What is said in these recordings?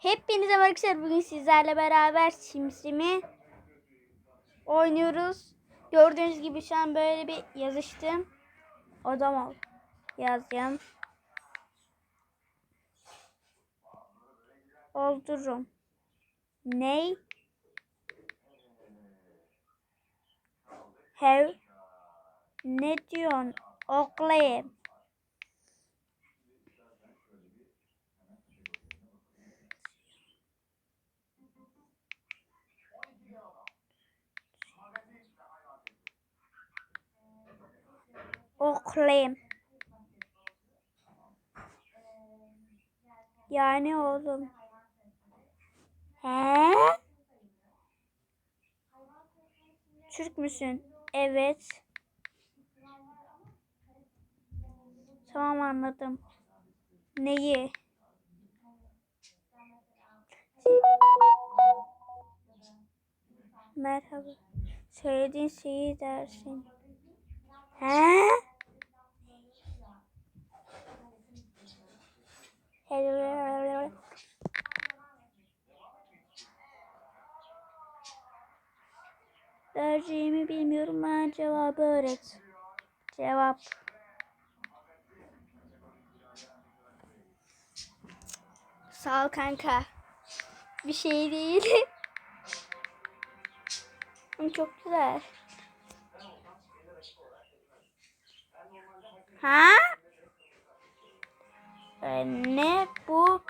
Hepinize arkadaşlar. Bugün sizlerle beraber Simsimi oynuyoruz. Gördüğünüz gibi şu an böyle bir yazıştım. Odam ol. Yazayım. Oldurum. Ney? Have. Ne diyorsun? Oklayayım. Oklayayım. Yani oğlum. He? Türk müsün? Evet. Tamam anladım. Neyi? Merhaba. Söylediğin şeyi dersin. He? Vereceğimi bilmiyorum. Bana cevabı öğret. Cevap. Sağ ol kanka. Bir şey değil. Ama çok güzel. Ha? Ee, ne bu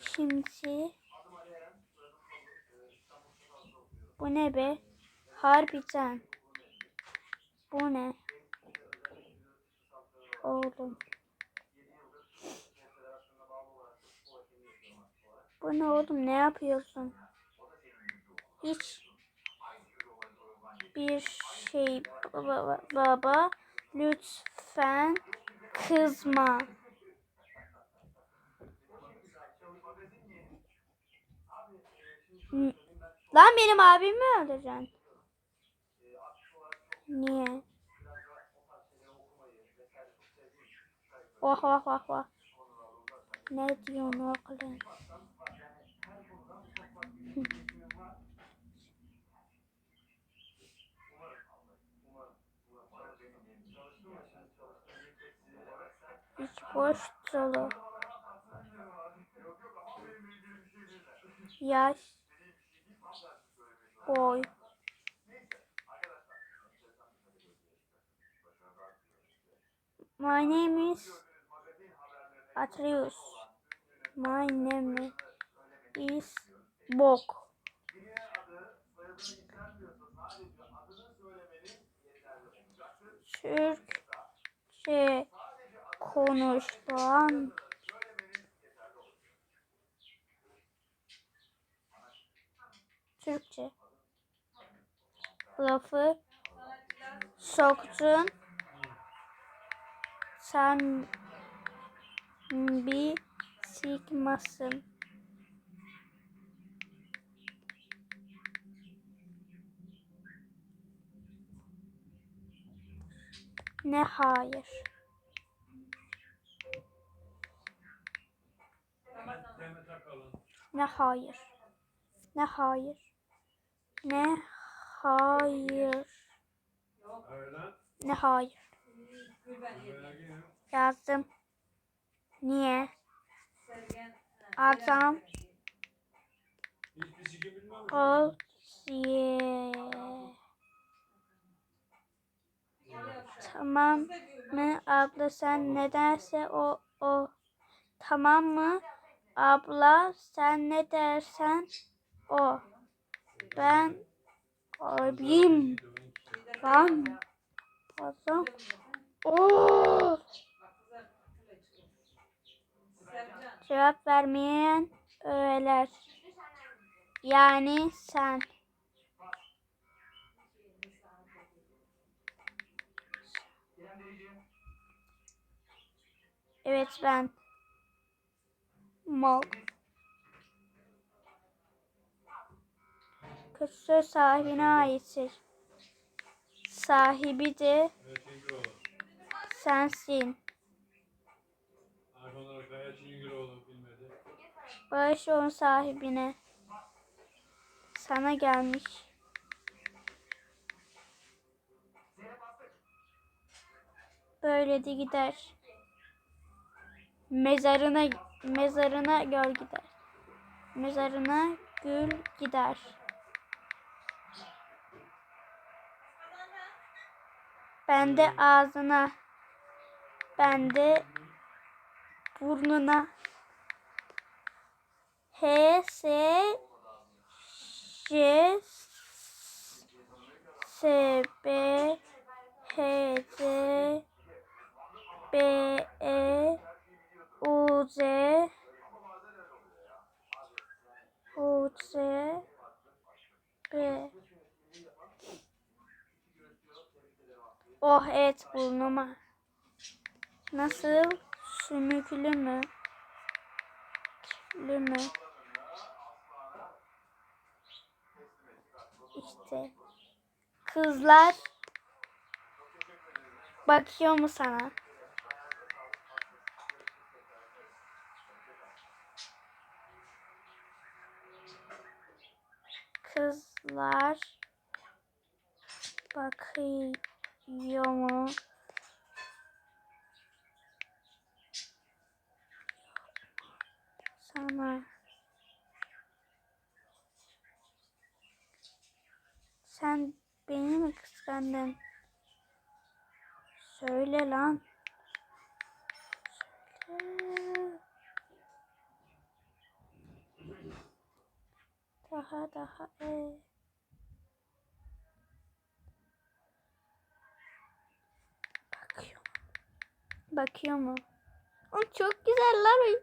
şimdi? Bu ne be? Harbiden. Bu ne? Oğlum. Bu ne oğlum? Ne yapıyorsun? Hiç bir şey baba, baba lütfen kızma. Lan benim abimi mi öldüreceksin? Niye? Vah vah vah vah. Ne diyorsun oğlum? Hiç boş dolu. Yaş. Boy. My name is Atreus. My name is Bok. Türkçe konuşulan Türkçe lafı soktun sen bir sikmasın. Ne hayır. Ne hayır. Ne hayır. Ne hayır. Ne hayır. Yazdım. Niye? Adam ol. Tamam mı abla sen ne derse o o. Tamam mı abla sen ne dersen o. Ben abim. Ben adam. Oo. Cevap vermeyen öğeler. Yani sen. Evet ben. Mal. Kötü sahibine aittir. Sahibi de sensin. Bağış onun sahibine. Sana gelmiş. Böyle de gider. Mezarına mezarına göl gider. Mezarına gül gider. Ben de ağzına. Ben de burnuna. H S J S B H C B E U Z U Z B Oh evet burnuma. Nasıl? Sümüklü mü? Lü mü? İşte. Kızlar bakıyor mu sana? Kızlar bakıyor mu? Sana. Sen beni mi kıskandın? Söyle lan. Söyle. Daha daha e. Bakıyor. Bakıyor mu? O çok güzeller.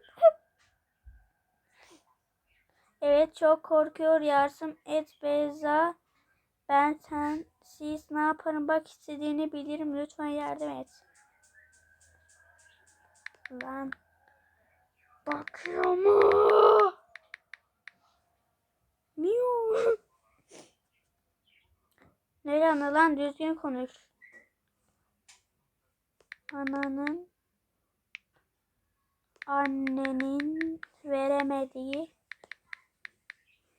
Evet çok korkuyor yardım et Beyza. Ben sen siz ne yaparım bak istediğini bilirim lütfen yardım et. Lan. Bakıyor mu? Miu. Ne lan lan düzgün konuş. Ananın annenin veremediği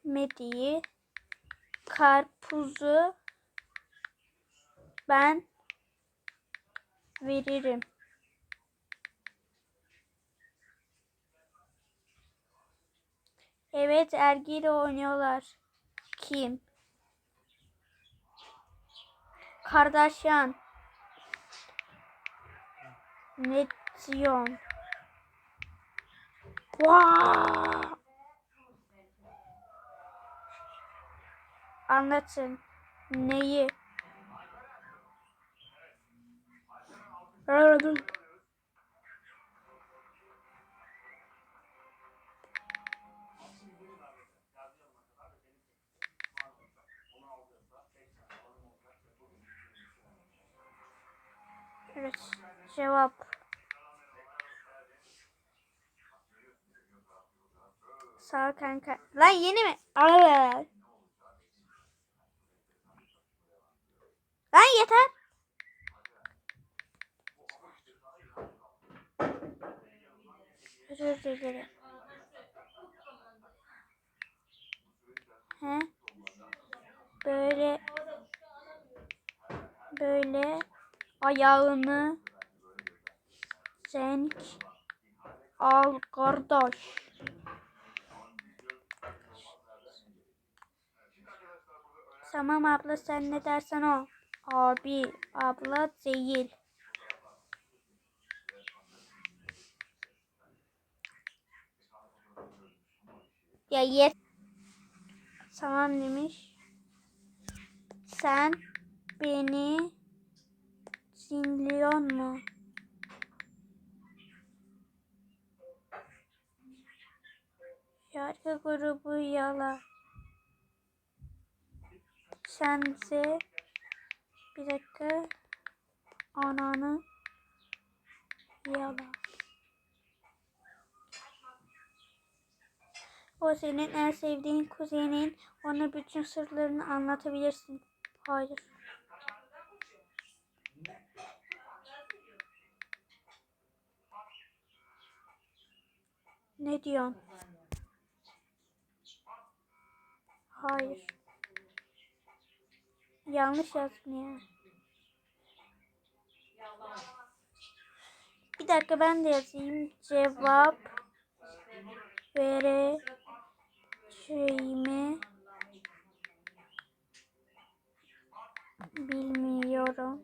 mediği karpuzu ben veririm. Evet ergiyle oynuyorlar. Kim? Kardashian. Ne? Wow. Anlatın. Neyi? Aradım. Evet. Cevap. Sağ ol kanka. Lan yeni mi? Aa. Lan yeter. Özür dilerim. He? Böyle böyle ayağını senk al kardeş. Tamam abla sen ne dersen o. Abi, abla değil. Ya yet. Tamam demiş. Sen beni dinliyor mu? Şarkı grubu Yala. Sense bir dakika ananı Yala. O senin en sevdiğin kuzenin. Ona bütün sırlarını anlatabilirsin. Hayır. Ne diyorsun? Hayır. Yanlış yazdım ya. Bir dakika ben de yazayım. Cevap vereceğimi bilmiyorum.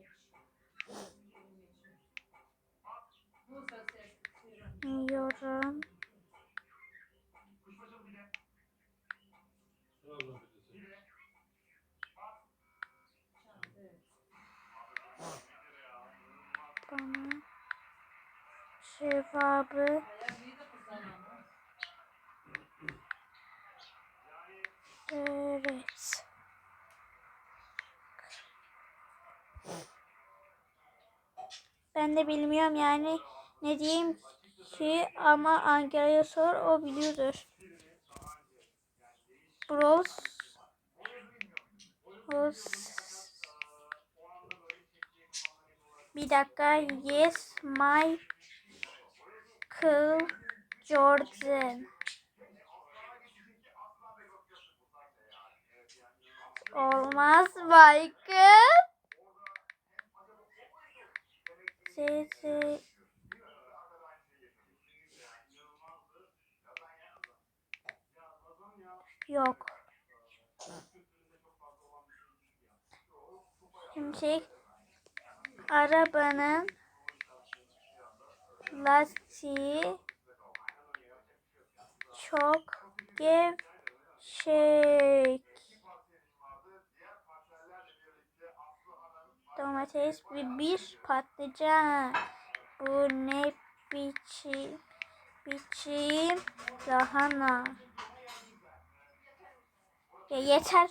Bilmiyorum. Cevabı evet. Ben de bilmiyorum yani ne diyeyim ki ama Ankara'ya sor o biliyordur. Bros Bros Bir dakika. Yes, my Michael Jordan. Olmaz Michael. Şey. Yok. Şimdi arabanın lastiği çok gevşek. Domates ve bir patlıcan. Bu ne biçim biçim lahana. Ya yeter.